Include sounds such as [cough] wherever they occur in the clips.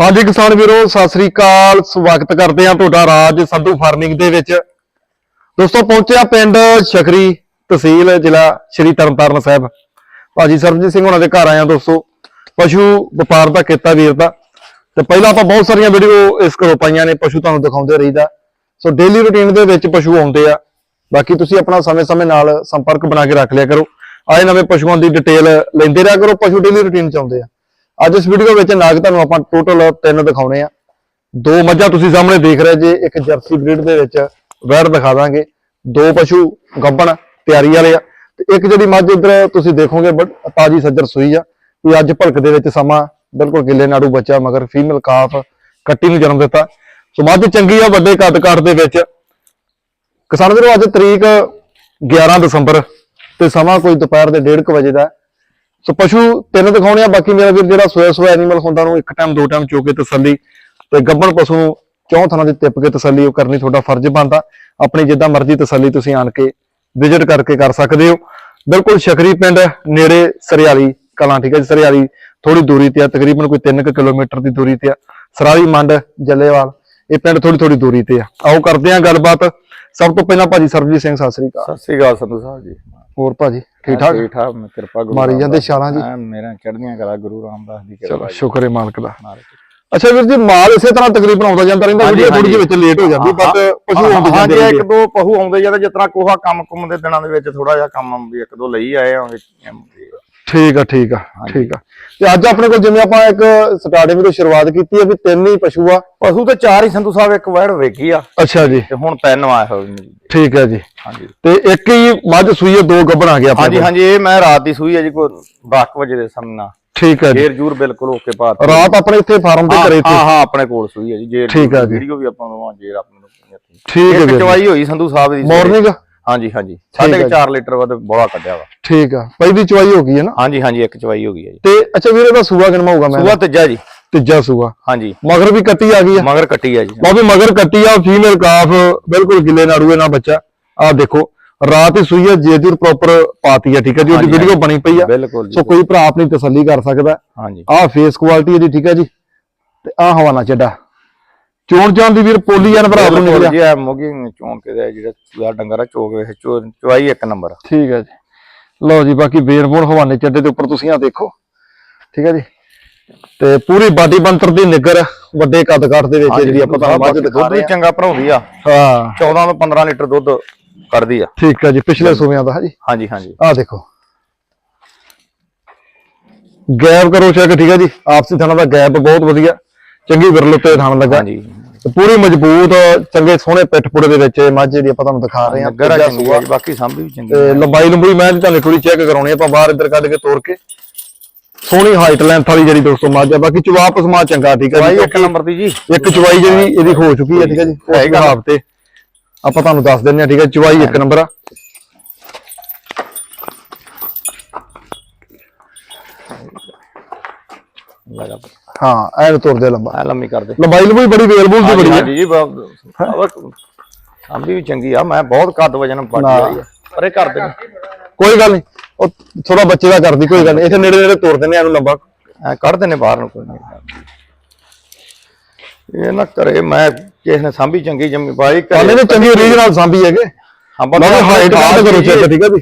ਹਾਂਜੀ ਕਿਸਾਨ ਵੀਰੋ, ਸਤਿ ਸ੍ਰੀ ਅਕਾਲ। ਸਵਾਗਤ ਕਰਦੇ ਹਾਂ ਤੁਹਾਡਾ ਰਾਜ ਸੰਧੂ ਫਾਰਮਿੰਗ ਦੇ ਵਿੱਚ। ਦੋਸਤੋ, ਪਹੁੰਚਿਆ ਪਿੰਡ ਸ਼ਖਰੀ ਤਹਿਸੀਲ, ਜ਼ਿਲ੍ਹਾ ਸ਼੍ਰੀ ਤਰਨਤਾਰਨ ਸਾਹਿਬ। ਭਾਜੀ ਸਰਬਜੀਤ ਸਿੰਘ ਉਹਨਾਂ ਦੇ ਘਰ ਆਇਆ ਦੋਸਤੋ। ਪਸ਼ੂ ਵਪਾਰ ਦਾ ਕੀਤਾ ਵੀਰ ਦਾ। ਤੇ ਪਹਿਲਾਂ ਆਪਾਂ ਬਹੁਤ ਸਾਰੀਆਂ ਵੀਡੀਓ ਇਸ ਕੋਲ ਪਾਈਆਂ ਨੇ, ਪਸ਼ੂ ਤੁਹਾਨੂੰ ਦਿਖਾਉਂਦੇ ਰਹੀਦਾ। ਸੋ ਡੇਲੀ ਰੁਟੀਨ ਦੇ ਵਿੱਚ ਪਸ਼ੂ ਆਉਂਦੇ ਆ। ਬਾਕੀ ਤੁਸੀਂ ਆਪਣਾ ਸਮੇਂ-ਸਮੇਂ ਨਾਲ ਸੰਪਰਕ ਬਣਾ ਕੇ ਰੱਖ ਲਿਆ ਕਰੋ। ਆਏ ਨਵੇਂ ਪਸ਼ੂਆਂ ਦੀ ਡਿਟੇਲ ਲੈਂਦੇ ਰਿਹਾ ਕਰੋ। ਪਸ਼ੂ ਡੇਲੀ ਰੁਟੀਨ ਚ ਆਉਂਦੇ ਆ। ਅੱਜ ਇਸ ਵੀਡੀਓ ਵਿੱਚ ਨਾਗ ਤੁਹਾਨੂੰ ਆਪਾਂ ਟੋਟਲ ਤਿੰਨ ਦਿਖਾਉਣੇ ਆ। ਦੋ ਮੱਝਾਂ ਤੁਸੀਂ ਸਾਹਮਣੇ ਦੇਖ ਰਹੇ ਜੇ, ਇੱਕ ਜਰਸੀ ਬਰੀਡ ਦੇ ਵਿੱਚ ਵੈੜ ਦਿਖਾ ਦਾਂਗੇ। ਦੋ ਪਸ਼ੂ ਗੱਬਣ, ਤਿਆਰੀ ਵਾਲੇ ਆ। ਤੇ ਇੱਕ ਜਿਹੜੀ ਮੱਝ ਇੱਧਰ ਤੁਸੀਂ ਦੇਖੋਗੇ ਤਾਜੀ ਸੱਜਰ ਸੂਈ ਆ। ਕੋਈ ਅੱਜ ਭਲਕ ਦੇ ਵਿੱਚ ਸਮਾਂ ਬਿਲਕੁਲ ਗਿੱਲੇ ਨਾੜੂ ਬੱਚਾ, ਮਗਰ ਫੀਮੇਲ ਕਾਫ ਕੱਟੀ ਨੂੰ ਜਨਮ ਦਿੱਤਾ। ਸੋ ਮੱਝ ਚੰਗੀ ਆ, ਵੱਡੇ ਕੱਦ ਕਾਠ ਦੇ ਵਿੱਚ। ਕਿਸਾਨ ਵੀਰੋ, ਅੱਜ ਤਰੀਕ 11 ਦਸੰਬਰ ਤੇ ਸਮਾਂ ਕੋਈ ਦੁਪਹਿਰ ਦੇ 1:30 ਵਜੇ ਦਾ ਸੋ ਪਸ਼ੂ ਤਿੰਨ ਦਿਖਾਉਣੇ ਆ ਬਾਕੀ ਮੇਰਾ ਵੀਰ ਜਿਹੜਾ ਸੋਇਆ ਸੋਇਆ ਐਨੀਮਲ ਹੁੰਦਾ ਨੂੰ ਇੱਕ ਟਾਈਮ ਦੋ ਟਾਈਮ ਚੋ ਕੇ ਤਸੱਲੀ ਤੇ ਗੱਬਣ ਪਸ਼ੂ ਨੂੰ ਚੌਂ ਥਾਂ ਦੀ ਟਿੱਪ ਕੇ ਤਸੱਲੀ ਉਹ ਕਰਨੀ ਤੁਹਾਡਾ ਫਰਜ਼ ਬਣਦਾ। ਆਪਣੀ ਜਿੱਦਾਂ ਮਰਜ਼ੀ ਤਸੱਲੀ ਤੁਸੀਂ ਆਣ ਕੇ ਵਿਜ਼ਿਟ ਕਰਕੇ ਕਰ ਸਕਦੇ ਹੋ। ਬਿਲਕੁਲ ਸ਼ਕਰੀ ਪਿੰਡ ਨੇੜੇ ਸਰਿਆਲੀ ਕਲਾਂ ਠੀਕ ਹੈ ਜੀ ਸਰਿਆਲੀ ਥੋੜੀ ਦੂਰੀ ਤੇ ਆ ਤਕਰੀਬਨ ਕੋਈ 3 ਕਿਲੋਮੀਟਰ ਦੀ ਦੂਰੀ ਤੇ ਆ। ਸਰਾਲੀ ਮੰਡ ਜੱਲੇਵਾਲ ਇਹ ਪਿੰਡ ਥੋੜੀ ਥੋੜੀ ਦੂਰੀ ਤੇ ਆ। ਆਓ ਕਰਦੇ ਆ ਗੱਲਬਾਤ। ਸਭ ਤੋਂ ਪਹਿਲਾਂ ਭਾਜੀ ਸਰਬਜੀਤ ਸਿੰਘ ਸਤਿ ਸ੍ਰੀ ਅਕਾਲ। ਸਤਿ ਸ੍ਰੀ ਅਕਾਲ ਸੰਧੂ ਸਾਹਿਬ ਜੀ। ਹੋਰ ਭਾਜੀ? ਠੀਕ ਠਾਕ ਠੀਕ ਠਾਕ ਕਿਰਪਾ ਗੁਰੂ ਮਾਰੀ ਜਾਂਦੇ। ਛਾਲਾਂ ਜੀ। ਮੇਰਾ ਚੜ੍ਹਦੀਆਂ ਕਲਾ ਗੁਰੂ ਰਾਮਦਾਸ ਦੀ ਚਲੋ ਕਿਰਪਾ ਸ਼ੁਕਰ ਹੈ ਮਾਲਕ ਦਾ। ਅੱਛਾ ਵੀਰ ਜੀ ਮਾਲ ਇਸੇ ਤਰ੍ਹਾਂ ਤਕਰੀਬਨ ਆਉਂਦਾ ਜਾਂਦਾ ਰਹਿੰਦਾ ਵੀਡੀਓ ਥੋੜੀ ਜਿਹੀ। ਵਿੱਚ ਲੇਟ ਹੋ ਜਾਂਦੀ ਬਟ ਪਸ਼ੂ ਆਉਂਦੇ ਹਾਂ ਜਾਂਦੇ ਜੀ ਰਹਿੰਦੇ ਇੱਕ ਦੋ ਪਹੂ ਆਉਂਦੇ ਜਾਂਦੇ ਜਿਸ ਤਰ੍ਹਾਂ ਕੋਹਾ ਕੰਮ ਕੁੰਮ ਦੇ ਦਿਨਾਂ ਦੇ ਵਿੱਚ ਥੋੜਾ ਜਿਹਾ ਕੰਮ ਵੀ ਇੱਕ ਦੋ ਲਈ ਆਏ ਆ ਠੀਕ ਆ ਠੀਕ ਆ ਠੀਕ ਆ। ਤੇ ਅੱਜ ਆਪਣੇ ਕੋਲ ਜਿਵੇਂ ਆਪਾਂ ਇੱਕ ਸਟਾਰਟਿੰਗ ਤੋਂ ਸ਼ੁਰੂਆਤ ਕੀਤੀ ਹੈ ਵੀ ਤਿੰਨ ਹੀ ਪਸ਼ੂ ਆ। ਪਸ਼ੂ ਤੇ ਚਾਰ ਹੀ ਸੰਧੂ ਸਾਹਿਬ ਇੱਕ ਵੜ ਵੇਖੀ ਆ। ਅੱਛਾ ਜੀ। ਤੇ ਹੁਣ ਤਿੰਨ ਆਏ ਹੋਏ ਨੇ ਜੀ। ਠੀਕ ਹੈ ਜੀ। ਹਾਂਜੀ। ਤੇ ਇੱਕ ਹੀ ਮੱਝ ਸੂਈ ਹੈ ਦੋ ਗੱਭਣ ਆ ਗਿਆ ਆਪਣੇ ਹਾਂਜੀ। ਹਾਂਜੀ ਇਹ ਮੈਂ ਰਾਤ ਦੀ ਸੂਈ ਹੈ ਜੀ ਕੋਈ 10 ਵਜੇ ਦੇ ਸਮੇਂ ਨਾਲ ਠੀਕ ਹੈ ਜੀ। ਜੇਰ ਜੂਰ ਬਿਲਕੁਲ ਓਕੇ ਪਾਤ। ਰਾਤ ਆਪਣੇ ਇੱਥੇ ਫਾਰਮ ਤੇ ਕਰੇ ਤੇ। ਹਾਂ ਹਾਂ ਆਪਣੇ ਕੋਲ ਸੂਈ ਹੈ ਜੀ ਜੇਰ ਠੀਕ ਆ ਜੀ। ਵੀਡੀਓ ਵੀ ਆਪਾਂ ਨੂੰ ਜੇਰ ਆਪਣੇ ਨੂੰ। ਠੀਕ ਹੈ ਇੱਕ ਵੀਰ ਚਵਾਈ ਹੋਈ ਸੰਧੂ ਸਾਹਿਬ ਦੀ। ਮਾਰਨਿੰਗ ਹਾਂਜੀ ਹਾਂਜੀ। ਹੈ ਜੀ। 4 ਲੀਟਰ ਵੱਧ ਬੋਲਾ ਕੱਢਿਆ ਵਾ। ਠੀਕ ਆ। ਪਹਿਲੀ ਚਵਾਈ ਹੋ ਗਈ ਹੈ ਨਾ? ਹਾਂਜੀ ਹਾਂਜੀ ਇੱਕ ਚਵਾਈ ਹੋ ਗਈ ਹੈ ਜੀ। ਤੇ ਅੱਛਾ ਵੀਰ ਇਹਦਾ ਸੂਆ ਕਿੰਨਾ ਹੋਊਗਾ ਮੈਂ? ਸੂਆ ਤੀਜਾ ਜੀ। ਤੀਜਾ ਸੂਆ। ਹਾਂਜੀ। ਮਗਰ ਵੀ ਕੱਟੀ ਆ ਗਈ ਆ? ਮਗਰ ਕੱਟੀ ਆ ਜੀ। ਬਾਬੇ ਮਗਰ ਕੱਟੀ ਆ ਫੀਮੇਲ ਕਾਫ ਬਿਲਕੁਲ ਗਿੱਲੇ ਨਾੜੂਏ ਨਾਲ ਬੱਚਾ। ਆ ਦੇਖੋ ਰਾਤ ਹੀ ਸੂਈ ਹੈ ਜੇਜੂਰ ਪ੍ਰੋਪਰ ਪਾਤੀ ਆ ਠੀਕ ਹੈ ਜੀ। ਉਹਦੀ ਵੀਡੀਓ ਬਣੀ ਪਈ ਆ। ਬਿਲਕੁਲ ਸੋ ਕੋਈ ਭਰਾ ਆਪਣੀ ਤਸੱਲੀ ਕਰ ਸਕਦਾ। ਹਾਂਜੀ। ਆ ਫੇਸ ਕੁਆਲਿਟੀ ਇਹਦੀ ਠੀਕ ਹੈ ਜੀ। ਤੇ ਆ ਹਵਾਨਾ ਚੱਡਾ ਚੋਣ ਚਾਂ ਦੀ ਵੀਰ ਪੋਲੀ ਜਾਨ ਭਰਾ ਨੂੰ ਨਿਕਲਿਆ ਜੀ ਆ ਮੋਗੀ ਚੌਂਕ ਦੇ ਜਿਹੜਾ ਸੂਆ ਡੰਗਰ ਆ ਚੋਕ ਵੇ ਚਵਾਈ ਇੱਕ ਨੰਬਰ ਠੀਕ ਹੈ ਜੀ। ਲਓ ਜੀ ਬਾਕੀ ਬੇਰਬੋਨ ਹਵਾਨੇ ਚੱਡੇ ਦੇ ਉੱਪਰ ਤੁਸੀਂ ਆ ਦੇਖੋ। ਠੀਕ ਹੈ ਜੀ। ਤੇ ਪੂਰੀ ਬਾਡੀ ਬੰਤਰ ਦੀ ਨਿਗਰ ਵੱਡੇ ਕੱਦ ਕਾਠ ਦੇ ਵਿੱਚ ਜਿਹੜੀ ਆਪਾਂ ਤੁਹਾਨੂੰ ਮੱਝ ਦਿਖਾ ਰਹੇ ਚੰਗਾ ਭਰਾਉਂਦੀ ਆ। ਹਾਂ। ਹਾਂ 14 ਤੋਂ 15 ਲੀਟਰ ਦੁੱਧ ਕਰਦੀ ਆ। ਠੀਕ ਹੈ ਜੀ ਪਿਛਲੇ ਸੂਬਿਆਂ ਦਾ ਹਾਂਜੀ ਹਾਂਜੀ ਹਾਂਜੀ। ਆ ਦੇਖੋ। ਗੈਪ ਕਰੋ ਚੈੱਕ ਠੀਕ ਹੈ ਜੀ। ਆਪਸੀ ਥਾਣਾ ਦਾ ਗੈਪ ਬਹੁਤ ਵਧੀਆ। ਚੰਗੀ ਵਿਰਲ ਉੱਤੇ ਥਾਣ ਲੱਗਾ। ਹਾਂਜੀ। ਤੇ ਪੂਰੀ ਮਜ਼ਬੂਤ ਚੰਗੇ ਸੋਹਣੇ ਪਿੱਠ ਪੁੜੇ ਦੇ ਵਿੱਚ ਇਹ ਮੱਝ ਜਿਹੜੀ ਆਪਾਂ ਤੁਹਾਨੂੰ ਦਿਖਾ ਰਹੇ ਹਾਂ ਆ ਤੀਜਾ ਚੰਗੀ। ਆ ਬਾਕੀ ਸੰਭੀ ਵੀ ਚੰਗੀ ਤੇ ਲੰਬਾਈ ਲੰਬੂਈ ਮੈਂ ਤੁਹਾਨੂੰ ਥੋੜੀ ਚੈੱਕ ਕਰਾਉਣੀ ਆ, ਆਪਾਂ ਬਾਹਰ ਇੱਧਰ ਕੱਢ ਕੇ ਤੋੜ ਕੇ। ਸੋਹਣੀ ਹਾਈਟ ਲੈਂਥ ਵਾਲੀ ਜਿਹੜੀ ਦੋਸਤੋ ਮੱਝ ਆ ਬਾਕੀ ਚਵਾਪ ਸਮਾ ਚੰਗਾ ਠੀਕ ਹੈ ਜੀ? ਇੱਕ ਨੰਬਰ ਦੀ ਜੀ। ਇੱਕ ਚਵਾਈ ਜਿਹੜੀ ਇਹਦੀ ਹੋ ਚੁੱਕੀ ਹੈ ਠੀਕ ਹੈ ਜੀ? ਹੈਗਾ। ਹਿਸਾਬ ਤੇ ਆਪਾਂ ਤੁਹਾਨੂੰ ਦੱਸ ਦਿੰਦੇ ਆ ਠੀਕ ਹੈ? ਚਵਾਈ ਇੱਕ ਨੰਬਰ ਆ। ਲਗਾ ਹਾਂ ਐਨ ਤੁਰਦੇ ਲੰਬਾ। ਆ ਲੰਮੀ ਕਰ ਦੇ। ਲੰਬਾਈ ਲੰਬੂਈ ਬੜੀ ਅਵੇਲੇਬਲ ਦੀ ਬੜੀ ਹੈ। ਹਾਂਜੀ ਜੀ ਵੀ ਚੰਗੀ ਆ ਮੈਂ ਬਹੁਤ ਕੱਦ ਵਜਨ ਨਾ। ਲਈ ਆ ਪਰ ਇਹ ਕਰ ਦੇ ਕੋਈ ਗੱਲ ਨਹੀਂ ਉਹ ਥੋੜਾ ਬੱਚੇ ਦਾ ਕਰਦੀ ਕੋਈ ਗੱਲ ਨਹੀਂ ਇੱਥੇ ਨੇੜੇ ਨੇੜੇ ਤੋਰ ਦਿੰਦੇ ਆ ਇਹਨੂੰ ਲੰਬਾ। ਐ ਕੱਢਦੇ ਨੇ ਬਾਹਰ ਨੂੰ ਕੋਈ ਨਹੀਂ। ਇਹ ਨਾ ਕਰੇ ਮੈਂ ਕਿਸੇ ਨੇ ਸਾਂਭੀ ਚੰਗੀ ਜੰਮੀ ਪਾਈ ਉਹਨੇ ਨੇ ਚੰਗੀ ਰੀਜਨਲ ਸਾਂਭੀ ਹੈਗੇ। ਹਾਂ ਮੈਂ ਹਾਈਟ ਕਰੋ ਚੈੱਕ ਠੀਕ ਹੈ ਜੀ?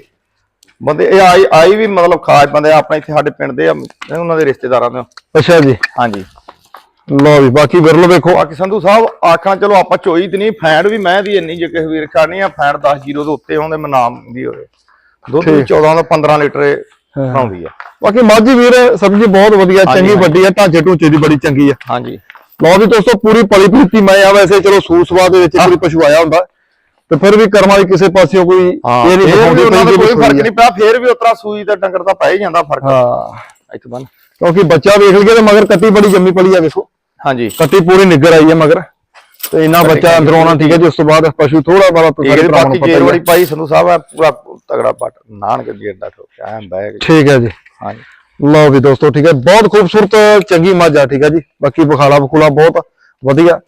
ਬੰਦੇ ਇਹ ਆਈ ਆਈ ਵੀ ਮਤਲਬ ਖਾਸ ਬੰਦੇ ਆਪਣੇ ਇੱਥੇ ਸਾਡੇ ਪਿੰਡ ਦੇ ਆ ਉਹਨਾਂ ਦੇ ਰਿਸ਼ਤੇਦਾਰਾਂ ਦੇ ਅੱਛਾ ਜੀ। ਹਾਂਜੀ। ਲਓ ਵੀ ਬਾਕੀ ਵਿਰਲ ਵੇਖੋ। ਬਾਕੀ ਸੰਧੂ ਸਾਹਿਬ ਆਖਣਾ ਚਲੋ ਆਪਾਂ ਚੋਈ ਤੇ ਨਹੀਂ ਫੈਂਡ ਵੀ ਮੈਂ ਦੀ ਇੰਨੀ ਜੇ ਕਿਸੇ ਵੀਰ ਖਾਣੀ ਆ ਫੈਂਡ 10 ਜ਼ੀਰੋ ਦੇ ਉੱਤੇ ਆਉਂਦੇ ਮੈਂ ਨਾਮ ਦੀ ਹੋਵੇ ਦੁੱਧ ਵੀ 14 ਤੋਂ 15 ਲੀਟਰ ਬਣਾਉਂਦੀ ਆ। ਬਾਕੀ ਮਾਝੀ ਵੀਰ ਸਬਜ਼ੀ ਬਹੁਤ ਵਧੀਆ ਚੰਗੀ ਹਾਂਜੀ। ਵੱਡੀ ਆ ਢਾਂਚੇ ਢੂੰਚੇ ਦੀ ਬੜੀ ਚੰਗੀ ਆ। ਹਾਂਜੀ। ਲਓ ਵੀ ਦੋਸਤੋ ਪੂਰੀ ਪਲੀ ਪ੍ਰੀਤੀ ਮੈਂ ਆ ਵੈਸੇ ਚਲੋ ਸੂਰ ਸਵਾ ਦੇ ਵਿੱਚ ਕੋਈ ਪਸ਼ੂ ਆਇਆ ਹੁੰਦਾ। ਤੇ ਫਿਰ ਵੀ ਕਰਮਾਂ ਦੀ ਕਿਸੇ ਪਾਸਿਓਂ ਕੋਈ ਇਹ ਨਹੀਂ ਦਿਖਾਉਂਦੀ ਦਾ ਕੋਈ ਕਿ ਫ਼ਰਕ। ਨਹੀਂ ਪਿਆ ਫੇਰ ਵੀ ਉਤਰਾ ਸੂਈ ਤੇ ਡੰਗਰ ਦਾ ਪੈ ਹੀ ਜਾਂਦਾ ਫ਼ਰਕ। ਹਾਂ। ਇੱਥੇ ਬੰਨ। ਕਿਉਂਕਿ ਬੱਚਾ ਵੇਖ ਲਈਏ ਤੇ ਮਗਰ ਕੱਟੀ ਬੜੀ ਜੰਮੀ ਪਲੀ ਆ ਵੇਖੋ। ਹਾਂਜੀ। ਕੱਟੀ ਪੂਰੀ ਨਿੱਗਰ ਆਈ ਹੈ ਮਗਰ। ਤੇ ਇੰਨਾ ਬੱਚਾ ਅੰਦਰੋਂ ਆਉਣਾ ਠੀਕ ਹੈ ਜੀ ਉਸ ਤੋਂ ਬਾਅਦ ਪਸ਼ੂ ਥੋੜਾ ਬਾਲਾ ਭਰਾਵਾਂ ਬਾਕੀ ਜੇਰ ਵਾਲੀ ਪਾਈ ਸੰਧੂ ਸਾਹਿਬ ਆ ਪੂਰਾ ਤਗੜਾ ਪੱਟ ਨਾਨਕ ਜੇਰ ਦਾ ਠੋਕ ਐਂ ਬੈਗ ਠੀਕ ਹੈ ਜੀ। ਹਾਂਜੀ। ਲਓ ਵੀ ਦੋਸਤੋ ਠੀਕ ਹੈ ਬਹੁਤ ਖੂਬਸੂਰਤ ਚੰਗੀ ਮੱਝ ਆ ਠੀਕ ਹੈ ਜੀ। ਬਾਕੀ ਬਖਾਲਾ ਬਖੂਲਾ ਬਹੁਤ ਵਧੀਆ।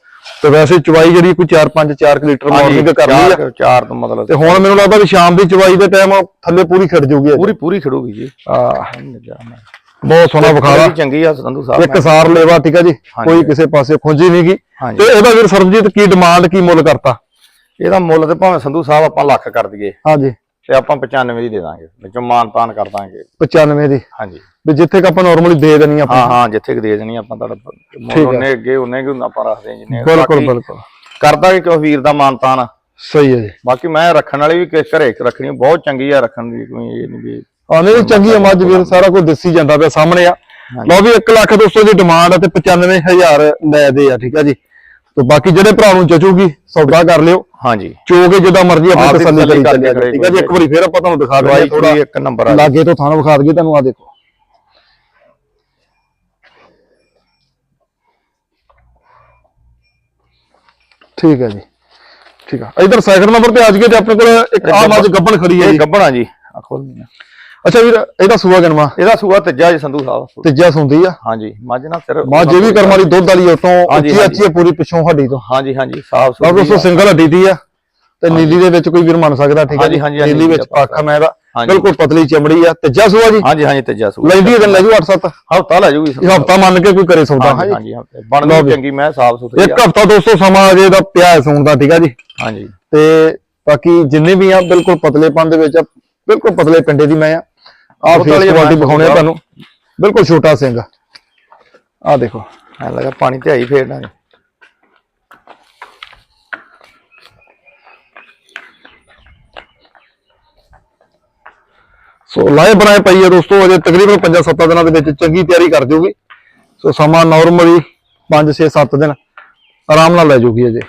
ਤੇ ਵੈਸੇ ਚਵਾਈ ਜਿਹੜੀ ਕੋਈ 4-5 4 ਲੀਟਰ ਮਾਰਨਿੰਗ ਕਰ ਲਈ ਆ। ਚਾਰ- ਤੋਂ ਮਤਲਬ। ਤੇ ਹੁਣ ਮੈਨੂੰ ਲੱਗਦਾ ਵੀ ਸ਼ਾਮ ਦੀ ਚਵਾਈ ਦੇ ਟਾਈਮ ਥੱਲੇ ਪੂਰੀ ਖੜ ਜਾਊਗੀ। ਪੂਰੀ ਪੂਰੀ ਖੜੂਗੀ ਜੀ। ਆ ਬਹੁਤ ਸੋਹਣਾ ਵਿਖਾਲਾ। ਵੀ ਚੰਗੀ ਆ ਸੰਧੂ ਸਾਹਿਬ ਇੱਕ ਸਾਰ ਲੇਵਾ ਠੀਕ ਆ ਜੀ। ਕੋਈ ਕਿਸੇ ਪਾਸੇ ਖੁੰਝੀ ਨਹੀਂ ਗਈ ਹਾਂਜੀ। ਤੇ ਇਹਦਾ ਵੀਰ ਸਰਬਜੀਤ ਕੀ ਡਿਮਾਂਡ ਕੀ ਮੁੱਲ ਕਰਤਾ? ਇਹਦਾ ਮੁੱਲ ਤੇ ਭਾਵੇਂ ਸੰਧੂ ਸਾਹਿਬ ਆਪਾਂ ਲੱਖ ਕਰ ਦਈਏ। ਹਾਂਜੀ। ਤੇ ਆਪਾਂ 95 ਦੀ ਦੇ ਦਾਂਗੇ ਵਿੱਚੋਂ ਮਾਨ ਤਾਨ ਕਰ ਦਾਂਗੇ। 95 ਦੀ? ਹਾਂਜੀ। ਵੀ ਜਿੱਥੇ ਕ ਆਪਾਂ ਨਾਰਮਲੀ ਦੇ ਦੇਣੀ ਆਪਾਂ। ਹਾਂ ਹਾਂ ਜਿੱਥੇ ਕੁ ਦੇ ਦੇਣੀ ਆਪਾਂ ਤੁਹਾਡਾ ਉਹਨੇ ਅੱਗੇ ਉਹਨੇ ਕਿ ਆਪਾਂ ਰੱਖਦੇ ਹਾਂ ਜਿੰਨੇ ਬਿਲਕੁਲ ਬਿਲਕੁਲ। ਕਰ ਦਾਂਗੇ ਕਿਉਂ ਵੀਰ ਦਾ ਮਾਨ ਤਾਨ? ਸਹੀ ਹੈ ਜੀ। ਬਾਕੀ ਮੈਂ ਰੱਖਣ ਵਾਲੀ ਵੀ ਕਿਸ ਘਰੇ ਰੱਖਣੀ ਬਹੁਤ ਚੰਗੀ ਆ ਰੱਖਣ ਦੀ ਕੋਈ ਇਹ ਨਹੀਂ ਵੀ ਆਨੇ ਵੀ ਚੰਗੀ ਆ ਮੱਝ ਵੀਰ ਸਾਰਾ ਕੁਝ ਦੱਸੀ ਜਾਂਦਾ ਪਿਆ ਸਾਹਮਣੇ ਆ। ਲਓ ਵੀ 1 ਲੱਖ 200 ਦੀ ਡਿਮਾਂਡ ਆ ਤੇ 95000 ਲੈ ਦੇ ਆ ਠੀਕ ਆ ਜੀ। ਤੇ ਬਾਕੀ ਜਿਹੜੇ ਭਰਾ ਨੂੰ ਜਚੂਗੀ ਸੌਦਾ ਕਰ ਲਿਓ। ਹਾਂਜੀ। ਚੋਗੇ ਜਿੱਦਾਂ ਮਰਜ਼ੀ ਆਪ ਆਪਣੀ ਤਸੱਲੀ ਕਰੀ ਚੱਲਿਆ ਠੀਕ ਆ ਜੀ ਇੱਕ ਵਾਰੀ ਫੇਰ ਆਪਾਂ ਤੁਹਾਨੂੰ ਦਿਖਾ ਦਿੰਦੇ ਦਵਾਈ ਥੋੜਾ ਇੱਕ ਨੰਬਰ ਆ ਲਾਗੇ ਤੋਂ ਥਾਂ ਵਿਖਾ ਦਈਏ ਤੁਹਾਨੂੰ ਆ ਦੇਖੋ। ਠੀਕ ਹੈ ਜੀ। ਠੀਕ ਆ। ਇਧਰ ਸੈਕੰਡ ਨੰਬਰ ਤੇ ਆ ਜਗੇ ਤੇ ਆਪਣੇ ਕੋਲ ਇੱਕ ਆ ਮੱਝ ਗੱਬਣ ਖੜੀ ਹੈ ਜੀ। ਗੱਬਣਾ ਜੀ। ਆ ਖੋਲ ਅੱਛਾ ਵੀਰ ਇਹਦਾ ਸੂਆ ਗਨਵਾ ਇਹਦਾ ਸੂਆ ਤੀਜਾ ਜੀ ਸੰਧੂ ਸਾਹਿਬ। ਤੀਜਾ ਸੁੰਦੀ ਆ? ਹਾਂਜੀ ਮੱਝ ਨਾ ਫਿਰ ਮੱਝ ਇਹ ਵੀ ਕਰਮ ਵਾਲੀ ਦੁੱਧ ਵਾਲੀ ਉਤੋਂ ਉੱਚੀ ਅੱਛੀ ਹੈ ਪੂਰੀ ਪਿੱਛੋਂ ਹੱਡੀ ਤੋਂ। ਹਾਂਜੀ ਹਾਂਜੀ ਸਾਫ਼ ਸੁਥਰੀ ਤੋਂ ਸਿੰਗਲ ਹੱਡੀ ਦੀ ਆ ਤੇ ਨੀਲੀ ਦੇ ਵਿੱਚ ਕੋਈ ਵੀਰ ਮੰਨ ਸਕਦਾ ਠੀਕ ਹੈ ਹਾਂਜੀ, ਹਾਂਜੀ, ਹਾਂਜੀ, ਨੀਲੀ ਵਿੱਚ ਪੱਖ ਮੈਂ ਇਹਦਾ। ਬਿਲਕੁਲ ਪਤਲੀ ਚਮੜੀ ਆ। ਤੀਜਾ ਸੂਆ ਜੀ? ਹਾਂਜੀ ਹਾਂਜੀ ਤੀਜਾ ਸੂਆ। ਲੈਂਦੀ ਹੈ ਤਾਂ ਲੈ ਜੂ 8-7 ਹਫਤਾ ਲੈ ਜੂਗੀ ਇਹ ਹਫਤਾ ਮੰਨ ਕੇ ਕੋਈ ਕਰੇ ਸੌਦਾ। ਹਾਂਜੀ ਹਾਂਜੀ ਚੰਗੀ ਮੈਂ ਸਾਫ਼ ਸੁਥਰੀ ਇੱਕ ਹਫਤਾ ਦੋਸਤੋ ਸਮਾਂ ਅਜੇ ਦਾ ਪਿਆ ਹੈ ਸੌਣ ਦਾ ਠੀਕ ਆ ਜੀ? ਹਾਂਜੀ। ਤੇ ਬਾਕੀ ਜਿੰਨੇ ਵੀ ਆ ਬਿਲਕੁਲ ਪਤਲੇਪਨ ਦੇ ਵਿੱਚ ਬਿਲਕੁਲ ਪਤਲੇ ਪਿੰਡੇ ਦੀ ਮੈਂ ਆ। ਆ ਫੇਸ ਕੁਆਲਿਟੀ ਵਿਖਾਉਣੇ ਆ ਤੁਹਾਨੂੰ। ਬਿਲਕੁਲ ਛੋਟਾ ਸਿੰਘ। ਆ ਦੇਖੋ ਐ ਲੱਗਾ ਪਾਣੀ ਤੇ ਆਈ ਫੇਰਨਾ ਸੋ ਲਾਏ ਬਣਾਏ ਪਈ ਹੈ ਦੋਸਤੋ ਅਜੇ ਤਕਰੀਬਨ 5-7 ਦਿਨਾਂ ਦੇ ਵਿੱਚ ਚੰਗੀ ਤਿਆਰੀ ਕਰ ਜੂਗੀ। ਸੋ ਸਮਾਂ ਨਾਰਮਲੀ 5-6-7 ਦਿਨ ਆਰਾਮ ਨਾਲ ਲੈ ਜੂਗੀ ਅਜੇ।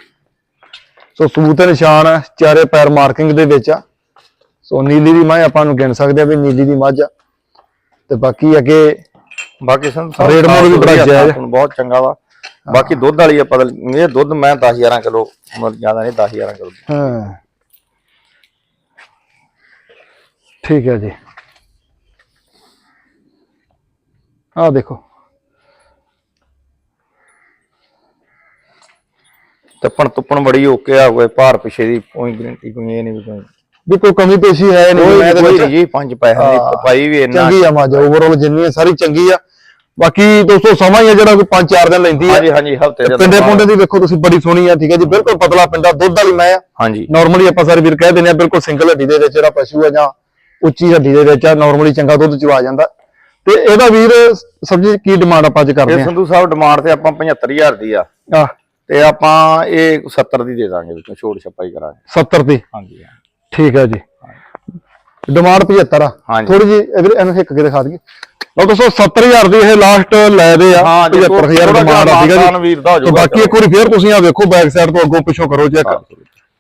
ਸੋ ਸਬੂਤ ਨਿਸ਼ਾਨ ਚਾਰੇ ਪੈਰ ਮਾਰਕਿੰਗ ਦੇ ਵਿੱਚ ਆ। ਸੋ ਨੀਲੀ ਦੀ ਮਾਂ ਆਪਾਂ ਨੂੰ ਗਿਣ ਸਕਦੇ ਆ ਵੀ ਨੀਲੀ ਦੀ ਮੱਝ ਆ। ਤੇ ਬਾਕੀ ਅੱਗੇ ਬਾਕੀ ਸੰਧੂ ਰੇਟ ਮੁੱਲ ਵੀ ਬੜਾ ਜਾਇਜ਼। ਹੁਣ ਬਹੁਤ ਚੰਗਾ ਵਾ। ਬਾਕੀ ਦੁੱਧ ਵਾਲੀ ਆ ਪਤਾ ਇਹ ਦੁੱਧ ਮੈਂ 10 11 ਕਿਲੋ ਜ਼ਿਆਦਾ ਨਹੀਂ 10 11 ਕਿਲੋ। ਹਾਂ। ਠੀਕ ਹੈ ਜੀ। ਆ ਦੇਖੋ। ਟੱਪਣ ਤੁੱਪਣ ਬੜੀ ਓਕੇ ਆ ਕੋਈ ਭਾਰ ਪਿਛੇ ਦੀ ਕੋਈ ਗਰੰਟੀ ਕੋਈ ਇਹ ਨਹੀਂ ਕੋਈ। ਵੀ ਕੋਈ ਕਮੀ ਪੇਸ਼ੀ ਹੈ ਨਹੀਂ ਮੈਂ ਕੋਈ ਨਹੀਂ ਜੀ ਪੰਜ ਪੈਸੇ ਦੀ ਹਾਂ। ਪਾਈ ਵੀ ਇੰਨਾ ਚੰਗੀ ਆ ਮੱਝ ਓਵਰਆਲ ਜਿੰਨੀ ਹੈ ਸਾਰੀ ਚੰਗੀ ਆ। ਬਾਕੀ ਦੋਸਤੋ ਸਮਾਂ ਹੀ ਆ ਜਿਹੜਾ ਕੋਈ 5-4 ਦਿਨ ਲੈਂਦੀ ਹਾਂਜੀ ਹੈ ਹਾਂਜੀ ਹਫ਼ਤੇ ਦੇ ਪਿੰਡੇ ਪੁੰਡੇ ਦੀ ਵੇਖੋ ਤੁਸੀਂ ਬੜੀ ਸੋਹਣੀ ਆ ਠੀਕ ਹੈ ਜੀ ਬਿਲਕੁਲ ਪਤਲਾ ਪਿੰਡਾ ਦੁੱਧ ਵਾਲੀ ਮੈਂ ਆ। ਹਾਂਜੀ। ਨਾਰਮਲੀ ਆਪਾਂ ਸਾਰੇ ਵੀਰ ਕਹਿ ਦਿੰਦੇ ਆ ਬਿਲਕੁਲ ਸਿੰਗਲ ਹੱਡੀ ਦੇ ਵਿੱਚ ਜਿਹੜਾ ਪਸ਼ੂ ਆ ਜਾਂ ਉੱਚੀ ਹੱਡੀ ਦੇ ਵਿੱਚ ਆ ਨਾਰਮਲੀ ਚੰਗਾ ਦੁੱਧ ਚਵਾ ਜਾਂਦਾ। ਤੇ ਇਹਦਾ ਵੀਰ ਸਬਜੀ ਕੀ ਡਿਮਾਂਡ ਆਪਾਂ ਅੱਜ ਕਰਦੇ ਇਹ ਸੰਧੂ ਸਾਹਿਬ ਡਿਮਾਂਡ ਤੇ ਆਪਾਂ 75000 ਦੀ ਆ। ਆ ਆ ਤੇ ਆਪਾਂ ਇਹ 70 ਦੀ ਦੇ ਦਾਂਗੇ ਵਿੱਚੋਂ ਛੋੜ ਛਪਾਈ ਕਰਾਂਗੇ। 70 ਦੀ? ਹਾਂਜੀ। ਠੀਕ ਹੈ ਜੀ। ਡਿਮਾਂਡ 75 ਆ। ਹਾਂਜੀ। ਥੋੜੀ ਜੀ ਇਹਦੇ ਇਹਨੂੰ ਹਿੱਕ ਕੇ ਦਿਖਾ ਦਈਏ। ਲਓ ਦੋਸਤੋ 70000 ਦੀ ਇਹ ਲਾਸਟ ਲੈ ਦੇ ਆ। ਹਾਂ, ਜੇ 75000 ਥੋੜ੍ਹਾ ਡਿਮਾਂਡ ਆ ਹੈ ਮਾਨ ਵੀਰ ਦਾ ਹੋ ਜੀ ਤੇ ਜਾਊਗਾ। ਬਾਕੀ ਇੱਕ ਵਾਰੀ ਫੇਰ ਤੁਸੀਂ ਆ ਵੇਖੋ ਬੈਕ ਸਾਈਡ ਤੋਂ ਅੱਗੋਂ ਪਿੱਛੋਂ ਕਰੋ ਚੈੱਕ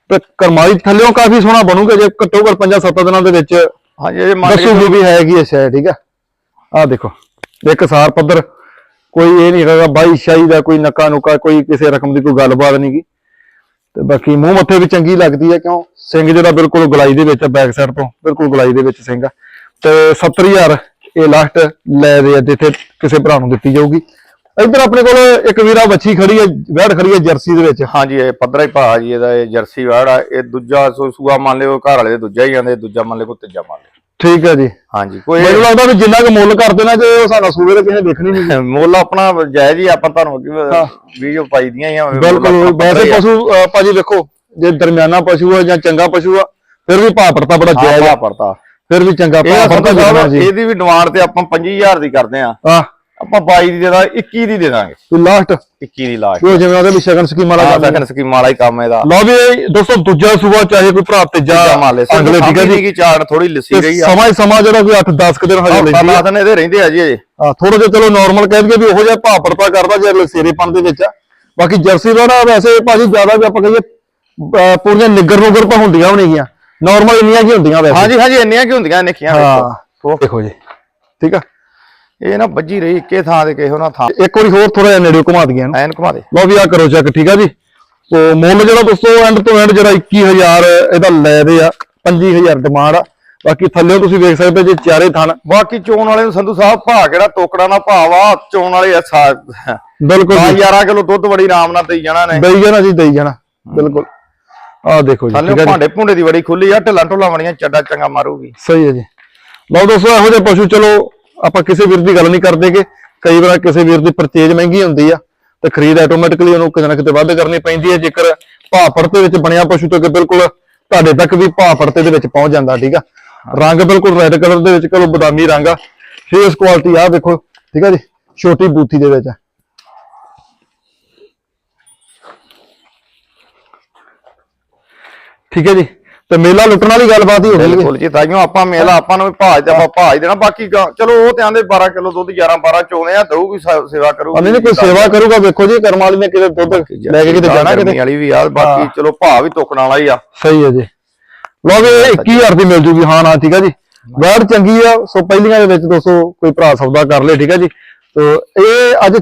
ਤੇ ਕਰਮਾਲੀ ਥੱਲਿਓਂ ਕਾਫੀ ਸੋਹਣਾ ਬਣੂਗਾ ਜੇ ਘੱਟੋ ਘੱਟ 5-7 ਦਿਨਾਂ ਦੇ ਵਿੱਚ। ਹਾਂਜੀ ਇਹ ਮੰਨ ਕੇ ਦੱਸੂਗੀ ਵੀ ਹੈਗੀ ਅੱਛਾ ਠੀਕ ਆ ਆ ਦੇਖੋ ਇੱਕ ਸਾਰ ਪੱਧਰ। ਕੋਈ ਇਹ ਨਹੀਂ ਹੈਗਾ ਬਾਈ ਸ਼ਾਹੀ ਦਾ ਕੋਈ ਨੱਕਾ ਨੁਕਾ ਕੋਈ ਕਿਸੇ ਰਕਮ ਦੀ ਕੋਈ ਗੱਲਬਾਤ ਨਹੀਂ ਗੀ। ਤੇ ਬਾਕੀ ਮੂੰਹ ਮੱਥੇ ਵੀ ਚੰਗੀ ਲੱਗਦੀ ਹੈ ਕਿਉਂ? ਸਿੰਘ ਜਿਹੜਾ ਬਿਲਕੁਲ ਗੁਲਾਈ ਦੇ ਵਿੱਚ ਬੈਕ ਸਾਈਡ ਤੋਂ, ਬਿਲਕੁਲ ਗੁਲਾਈ ਦੇ ਵਿੱਚ ਸਿੰਘ ਆ। ਤੇ 70000 ਇਹ ਲਾਸਟ ਲੈ ਦੇ ਆ, ਜਿੱਥੇ ਕਿਸੇ ਭਰਾ ਨੂੰ ਦਿੱਤੀ ਜਾਊਗੀ। ਇੱਧਰ ਆਪਣੇ ਕੋਲ ਇੱਕ ਵੀਰਾ ਵੱਛੀ ਖੜੀ ਹੈ, ਵੈੜ ਖੜੀ ਹੈ ਜਰਸੀ ਦੇ ਵਿੱਚ। ਹਾਂਜੀ, ਇਹ ਪੱਧਰਾ ਹੀ ਭਾ ਜੀ, ਇਹਦਾ ਇਹ ਜਰਸੀ ਵਾੜ ਆ। ਇਹ ਦੂਜਾ ਸੂਆ ਮੰਨ ਲਿਓ, ਘਰ ਵਾਲੇ ਦੇ ਦੂਜਾ ਹੀ ਜਾਂਦੇ ਦੂਜਾ ਮੰਨ ਲਿਓ ਕੋਈ ਤੀਜਾ ਮੰਨ ਲਿਓ। ਠੀਕ ਹੈ ਜੀ। ਹਾਂਜੀ ਕੋਈ ਮੈਨੂੰ ਲੱਗਦਾ ਵੀ ਜਿੰਨਾ ਕੁ ਮੁੱਲ ਕਰਦੇ ਨਾ ਜੇ ਉਹ ਸਾਡਾ ਸੂਬੇ ਦੇ ਕਿਸੇ ਦੇਖਣੀ ਨਹੀਂ [laughs] ਮੁੱਲ ਆਪਣਾ ਜਾਇਜ਼ ਹੀ ਆਪਾਂ ਤੁਹਾਨੂੰ ਅੱਗੇ ਵੀਡੀਓ ਪਾਈ ਦੀਆਂ ਮੁੱਲ ਬਿਲਕੁਲ ਵੈਸੇ। ਪਸ਼ੂ ਭਾਜੀ ਵੇਖੋ ਜੇ ਦਰਮਿਆਨਾ ਪਸ਼ੂ ਆ ਜਾਂ ਚੰਗਾ ਪਸ਼ੂ ਆ ਫਿਰ ਵੀ ਭਾਅ ਪੜਤਾ ਬੜਾ ਜਾਇਜ਼ ਆ। ਪੜਤਾ ਫਿਰ ਵੀ ਚੰਗਾ ਭਾਅ ਪੜਤਾ ਜੀ। ਇਹਦੀ ਵੀ ਡਿਮਾਂਡ ਤੇ ਆਪਾਂ 25000 ਦੀ ਕਰਦੇ ਆ। ਆ ਆਪਾਂ 22 ਦੀ ਦੇ ਦਾਂ 21 ਦੀ ਦੇ ਦਾਂਗੇ। ਕੋਈ ਲਾਸਟ 21 ਦੀ ਲਾਸਟ ਜੋ ਜਿਵੇਂ ਉਹਦੇ ਵੀ ਸ਼ਗਨ ਸਕੀਮ ਵਾਲਾ ਕਰਦੇ ਸੈਕੰਡ ਸਕੀਮ ਵਾਲਾ ਹੀ ਕੰਮ ਇਹਦਾ। ਲਓ ਵੀ ਦੋਸਤੋ ਦੂਜਾ ਸੂਬਾ ਚਾਹੇ ਕੋਈ ਭਰਾ ਤੀਜਾ ਜਾ ਅਗਲੇ ਠੀਕ ਹੈ ਜੀ। ਕੀ ਚਾੜ ਥੋੜੀ ਲਿੱਸੀ ਗਈ ਆ। ਸਮਾਂ ਹੀ ਸਮਾਂ ਜਿਹੜਾ ਕੋਈ 8-10 ਦਿਨ ਹਜੇ ਲੈਂਦੀ ਆ। ਦਿਨ ਇਹਦੇ ਰਹਿੰਦੇ ਆ ਜੀ ਅਜੇ ਆ ਥੋੜਾ ਜਿਹਾ ਚਲੋ ਨਾਰਮਲ ਕਹਿ ਦਈਏ ਵੀ ਉਹੋ ਜਿਹਾ ਭਾਅ ਪੜਤਾ ਕਰਦਾ ਜੇ ਲਸੇਰੇਪਣ ਦੇ ਵਿੱਚ ਆ। ਬਾਕੀ ਜਰਸੀ ਦਾ ਵੈਸੇ ਭਾਜੀ ਜ਼ਿਆਦਾ ਵੀ ਆਪਾਂ ਕਹੀਏ ਪੂਰੀਆਂ ਨਿੱਗਰ ਨੁਗਰ ਤਾਂ ਹੁੰਦੀਆਂ ਨਹੀਂਆਂ ਨਾਰਮਲ ਇੰਨੀਆਂ ਕੀ ਹੁੰਦੀਆਂ ਵੈਸੇ? ਹਾਂਜੀ ਹਾਂਜੀ ਇੰਨੀਆਂ ਕੀ ਹੁੰਦੀਆਂ ਨਿੱਕੀਆਂ ਹਾਂ ਵੇਖੋ। ਦੇਖੋ ਜੀ। ਠੀਕ ਆ? ਇਹ ਨਾ ਵੱਜੀ ਰਹੀ ਇੱਕੇ ਥਾਂ ਤੇ ਕਿਸੇ ਨਾ ਥਾਂ। ਇੱਕ ਵਾਰੀ ਹੋਰ ਥੋੜਾ ਜਿਹਾ ਨੇੜੇ ਘੁਮਾ ਦਈਏ ਇਹਨੂੰ ਐਨ ਘੁਮਾ ਦੇ। ਲਓ ਵੀ ਆ ਕਰੋ ਚੈੱਕ ਠੀਕ ਆ ਜੀ? ਸੋ ਮੁੱਲ ਜਿਹੜਾ ਦੋਸਤੋ ਐਂਡ ਤੋਂ ਐਂਡ ਜਿਹੜਾ 21000 ਇਹਦਾ ਲੈ ਦੇ ਆ 25000 ਡਿਮਾਂਡ ਆ। ਬਾਕੀ ਥੱਲੇ ਤੁਸੀਂ ਵੇਖ ਸਕਦੇ ਜੇ ਚਾਰੇ ਥਣ ਬਾਕੀ ਚੋਣ ਵਾਲੇ ਨੂੰ ਸੰਧੂ ਸਾਹਿਬ ਭਾ ਕਿਹੜਾ ਟੋਕੜਾ ਨਾ ਭਾ ਵਾ ਚੋਣ ਵਾਲੇ ਆ ਸਾ ਬਿਲਕੁਲ ਜੀ। 11 ਕਿਲੋ ਦੁੱਧ ਬੜੀ ਆਰਾਮ ਨਾਲ ਦੇਈ ਜਾਣਾ ਨੇ। ਦਈ ਜਾਣਾ ਜੀ ਦਈ ਜਾਣਾ। ਬਿਲਕੁਲ। ਆ ਦੇਖੋ ਜੀ ਥੱਲੇ ਆ ਭਾਂਡੇ ਭੁੰਡੇ ਦੀ ਬੜੀ ਖੁੱਲੀ ਆ ਢਿੱਲਾਂ ਢੁੱਲਾਂ ਬੜੀਆਂ ਚੱਡਾ ਚੰਗਾ ਮਾਰੂਗੀ। ਸਹੀ ਹੈ ਜੀ। ਲਓ ਦੋਸਤੋ ਇਹੋ ਜਿਹੇ ਪਸ਼ੂ ਚਲੋ ਆਪਾਂ ਕਿਸੇ ਵੀਰ ਦੀ ਗੱਲ ਨਹੀਂ ਕਰਦੇ ਕਿ ਕਈ ਵਾਰ ਕਿਸੇ ਵੀਰ ਦੀ ਪਰਚੇਜ ਮਹਿੰਗੀ ਹੁੰਦੀ ਆ ਤੇ ਖਰੀਦ ਆਟੋਮੈਟਿਕਲੀ ਉਹਨੂੰ ਕਿਤੇ ਨਾ ਕਿਤੇ ਵੱਧ ਕਰਨੀ ਪੈਂਦੀ ਹੈ ਜੇਕਰ ਭਾਅ ਪਰਤੇ ਵਿੱਚ ਬਣਿਆ ਪਸ਼ੂ ਤੋਂ ਬਿਲਕੁਲ ਤੁਹਾਡੇ ਤੱਕ ਵੀ ਭਾਅ ਪੜਤੇ ਦੇ ਵਿੱਚ ਪਹੁੰਚ ਜਾਂਦਾ, ਠੀਕ ਆ? ਰੰਗ ਬਿਲਕੁਲ ਰੈੱਡ ਕਲਰ ਦੇ ਵਿੱਚ, ਚਲੋ ਬਦਾਮੀ ਰੰਗ ਆ। ਫੇਸ ਕੁਆਲਿਟੀ ਆ, ਵੇਖੋ, ਠੀਕ ਆ ਜੀ? ਛੋਟੀ ਬੂਥੀ ਦੇ ਵਿੱਚ ਆ। ਠੀਕ ਹੈ ਜੀ? ਤੇ ਮੇਲਾ ਲੁੱਟਣ ਵਾਲੀ ਗੱਲਬਾਤ ਹੀ ਹੋ ਗਈ ਹੈ। ਬਿਲਕੁਲ ਜੀ ਤਾਈਓ ਆਪਾਂ ਮੇਲਾ ਆਪਾਂ ਨੂੰ ਭਾਜ ਤੇ ਆਪਾਂ ਭਾਜ ਦੇਣਾ। ਬਾਕੀ ਚਲੋ ਉਹ ਤੇ ਆਂਦੇ 12 ਕਿਲੋ ਦੁੱਧ 11 12 ਚੋਨੇ ਆ ਦਊਗੀ ਸੇਵਾ ਕਰੂਗੀ। ਉਹਨੇ ਨੇ ਕੋਈ ਸੇਵਾ ਕਰੂਗਾ ਵੇਖੋ ਜੀ ਕਰਮ ਵਾਲੀ ਨੇ ਕਿਤੇ ਦੁੱਧ ਲੈ ਕੇ ਕਿਤੇ ਜਾਣਾ ਕਿਤੇ। ਵਾਲੀ ਵੀ ਆ ਬਾਕੀ ਚਲੋ ਭਾਅ ਵੀ ਤੋਕਣ ਵਾਲਾ ਹੀ ਆ। ਸਹੀ ਹੈ ਜੀ। ਲਓ ਵੀ ਇਹ 21000 ਦੀ ਮਿਲ ਜੂਗੀ। ਹਾਂ ਨਾ ਠੀਕ ਹੈ ਜੀ। ਵੈੜ ਚੰਗੀ ਆ ਸੋ ਪਹਿਲੀਆਂ ਦੇ ਵਿੱਚ ਦੋਸਤੋ ਕੋਈ ਭਰਾ ਸੌਦਾ ਕਰ ਲੇ ਠੀਕ ਹੈ ਜੀ। ਤੋ ਇਹ ਅੱਜ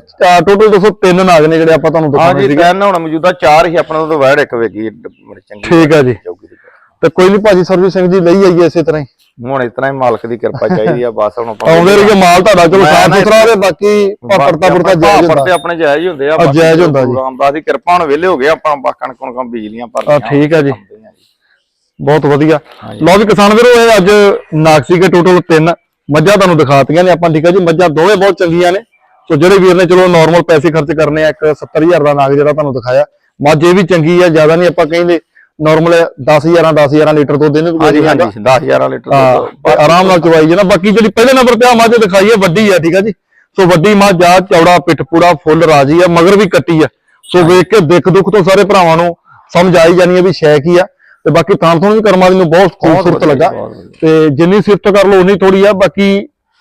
ਟੋਟਲ 203 ਨਾਗ ਨੇ ਜਿਹੜੇ ਆਪਾਂ ਤੁਹਾਨੂੰ ਹਾਂ ਦਿਖਾਉਣੇ ਜੀ ਸੀਗੇ। ਕਹਿਣ ਹੁਣ ਮੌਜੂਦਾ ਚਾਰ ਹੀ ਆਪਣਾ ਤੋਂ ਵੈੜ ਇੱਕ ਵੇਗੀ ਚੰਗੀ ਠੀਕ ਹੈ ਜੀ। ਤੇ ਕੋਈ ਨਹੀਂ ਭਾਜੀ ਸਰਜੀਤ ਸਿੰਘ ਜੀ ਲਈ ਆਈਏ ਇਸੇ ਤਰ੍ਹਾਂ ਹੀ। ਹੁਣ ਇਸ ਤਰ੍ਹਾਂ ਹੀ ਮਾਲਕ ਦੀ ਕਿਰਪਾ [laughs] ਚਾਹੀਦੀ ਆ ਬਸ ਹੁਣ ਆਪਾਂ ਆਉਂਦੇ ਰਹੀਏ ਮਾਲ ਤੁਹਾਡਾ ਚਲੋ ਸਾਫ਼ ਸੁਥਰਾ ਤੇ ਬਾਕੀ ਪਰਤਾ ਪਰਤਾ ਜਾਇਜ਼ ਪਰਤੇ ਹੁੰਦਾ। ਆਪਣੇ ਜਾਇਜ਼ ਹੀ ਹੁੰਦੇ ਆ ਆ, ਜਾਇਜ਼ ਹੁੰਦਾ ਜੀ। ਰਾਮਦਾਸ ਦੀ ਕਿਰਪਾ ਹੁਣ ਵਿਹਲੇ ਹੋ ਗਏ ਆਪਾਂ ਬਾਕਾਂ ਕੋਲ ਕੰਮ ਬਿਜਲੀਆਂ ਪਰ ਆ ਠੀਕ ਹੈ ਜੀ। ਬਹੁਤ ਵਧੀਆ। ਲਓ ਵੀ ਕਿਸਾਨ ਵੀਰੋ ਇਹ ਅੱਜ ਨਾਕਸੀ ਕੇ ਟੋਟਲ ਤਿੰਨ ਮੱਝਾਂ ਤੁਹਾਨੂੰ ਦਿਖਾਤੀਆਂ ਨੇ ਆਪਾਂ ਠੀਕ ਹੈ ਜੀ? ਮੱਝਾਂ ਦੋਵੇਂ ਬਹੁਤ ਚੰਗੀਆਂ ਨੇ। ਸੋ ਜਿਹੜੇ ਵੀਰ ਨੇ ਚਲੋ ਨਾਰਮਲ ਪੈਸੇ ਖਰਚ ਕਰਨੇ ਆ ਇੱਕ 70000 ਦਾ ਨਾਗ ਜਿਹੜਾ ਤੁਹਾਨੂੰ ਦਿਖਾਇਆ। ਮੱਝ ਇਹ ਵੀ ਚੰਗੀ ਆ ਜ਼ਿਆਦਾ ਨਹੀਂ ਆਪਾਂ ਕਹਿੰਦੇ। ਨਾਰਮਲ 10000 10000 ਲੀਟਰ ਦੁੱਧ ਇਹਨੇ ਹਾਂਜੀ ਹਾਂਜੀ 10000 ਲੀਟਰ ਦੁੱਧ। ਆਰਾਮ ਨਾਲ ਚਵਾਈ ਜਨਾ ਬਾਕੀ ਜਿਹੜੀ ਪਹਿਲੇ ਨੰਬਰ ਤੇ ਆ ਮੱਝ ਦਿਖਾਈ ਹੈ ਵੱਡੀ ਆ ਠੀਕ ਆ ਜੀ। ਸੋ ਵੱਡੀ ਮੱਝ ਆ ਚੌੜਾ ਪਿੱਠ ਪੂੜਾ ਫੁੱਲ ਰਾਜੀ ਆ ਮਗਰ ਵੀ ਕੱਟੀ ਆ। ਸੋ ਵੇਖ ਕੇ ਦੁੱਖ ਦੁੱਖ ਤੋਂ ਸਾਰੇ ਭਰਾਵਾਂ ਨੂੰ ਸਮਝ ਆਈ ਜਾਣੀ ਹੈ ਵੀ ਸ਼ੈ ਕੀ ਆ। ਤੇ ਬਾਕੀ ਤਾਂ ਤੁਹਾਨੂੰ ਵੀ ਕਰਮਾਂ ਦੀ ਨੂੰ ਬਹੁਤ ਖੂਬਸੂਰਤ ਲੱਗਾ। ਤੇ ਜਿੰਨੀ ਸਿਫਤ ਕਰ ਲਓ ਉਨੀ ਥੋੜੀ ਆ। ਬਾਕੀ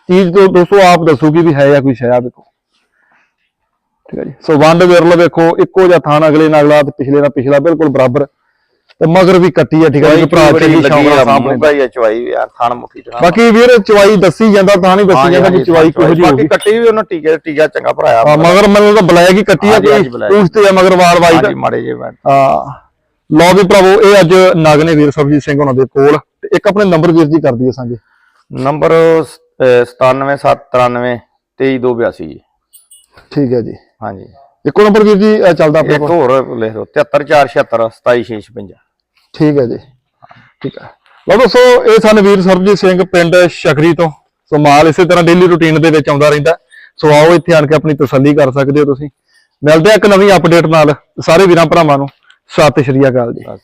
ਚੀਜ਼ ਤੋਂ ਦੋਸਤੋ ਆਪ ਦੱਸੂਗੀ ਵੀ ਹੈ ਜਾਂ ਕੋਈ ਸ਼ੈ ਆ ਵੇਖੋ ਠੀਕ ਹੈ ਜੀ। ਸੋ ਵੰਡ ਵਿਰਲ ਵੇਖੋ ਇੱਕੋ ਜਿਹਾ ਥਾਨ ਅਗਲੇ ਨਾਲ ਅਗਲਾ ਤੇ ਪਿਛਲੇ ਨਾਲ ਪਿਛਲਾ ਬਿਲਕੁਲ ਬਰਾਬਰ। ਤੇ ਮਗਰ ਵੀ ਕੱਟੀ ਆ ਠੀਕ ਹੈ ਜੀ ਭਰਾ ਚੰਗੀ ਲੈਂਦਾ। ਮੂੰਗਾ ਹੀ ਆ ਚਵਾਈ ਯਾਰ ਥਣ ਮੁੱਠੀ ਤੇ ਬਾਕੀ ਵੀਰ ਚਵਾਈ ਦੱਸੀ ਜਾਂਦਾ ਤਾਂ ਨਹੀਂ ਦੱਸੀ ਜਾਂਦਾ ਵੀ ਚਵਾਈ ਕਿਹੋ ਹੋਊਗੀ ਬਾਕੀ ਕੱਟੀ ਵੀ ਉਹਨਾਂ ਟੀਕੇ ਟੀਕਾ ਚੰਗਾ ਭਰਾਇਆ ਹਾਂ ਮਗਰ ਮੈਨੂੰ ਤਾਂ ਬਲੈਕ ਹੀ ਕੱਟੀ ਆ ਕੋਈ। ਉਸ ਤੇ ਆ ਮਗਰ ਵਾਲ ਵਾਈਟ ਹਾਂਜੀ ਮਾੜੇ ਜੇ ਹਾਂ। ਲਓ ਵੀ ਭਰਾਵੋ ਇਹ ਅੱਜ ਨਗ ਨੇ ਵੀਰ ਸਰਬਜੀਤ ਸਿੰਘ ਉਹਨਾਂ ਦੇ ਕੋਲ। ਤੇ ਇੱਕ ਆਪਣੇ ਨੰਬਰ ਵੀਰ ਜੀ ਕਰ ਦਈਏ ਸਾਂਝੇ। ਨੰਬਰ 97793 23282 ਜੀ। ਠੀਕ ਹੈ ਜੀ। ਹਾਂਜੀ। ਇੱਕੋ ਨੰਬਰ ਵੀਰ ਜੀ ਚੱਲਦਾ ਆਪਣੇ ਇੱਕ ਕੋਲ। ਹੋਰ ਲਿਖ ਦਿਓ 73476 27656 ਠੀਕ ਹੈ ਜੀ। ਠੀਕ ਹੈ। ਲਓ ਦੋਸਤੋ, ਇਹ ਸਨ ਵੀਰ ਸਰਬਜੀਤ ਸਿੰਘ ਪਿੰਡ ਸ਼ਕਰੀ ਤੋਂ। ਸੋ ਮਾਲ ਇਸੇ ਤਰ੍ਹਾਂ ਡੇਲੀ ਰੁਟੀਨ ਦੇ ਵਿੱਚ ਆਉਂਦਾ ਰਹਿੰਦਾ। ਸੋ ਆਓ ਇੱਥੇ ਆਣ ਕੇ ਆਪਣੀ ਤਸੱਲੀ ਕਰ ਸਕਦੇ ਹੋ ਤੁਸੀਂ। ਮਿਲਦੇ ਆ ਇੱਕ ਨਵੀਂ ਅਪਡੇਟ ਨਾਲ। ਸਾਰੇ ਵੀਰਾਂ ਭਰਾਵਾਂ ਨੂੰ। ਸਤਿ ਸ਼੍ਰੀ ਅਕਾਲ ਜੀ। ਬਸ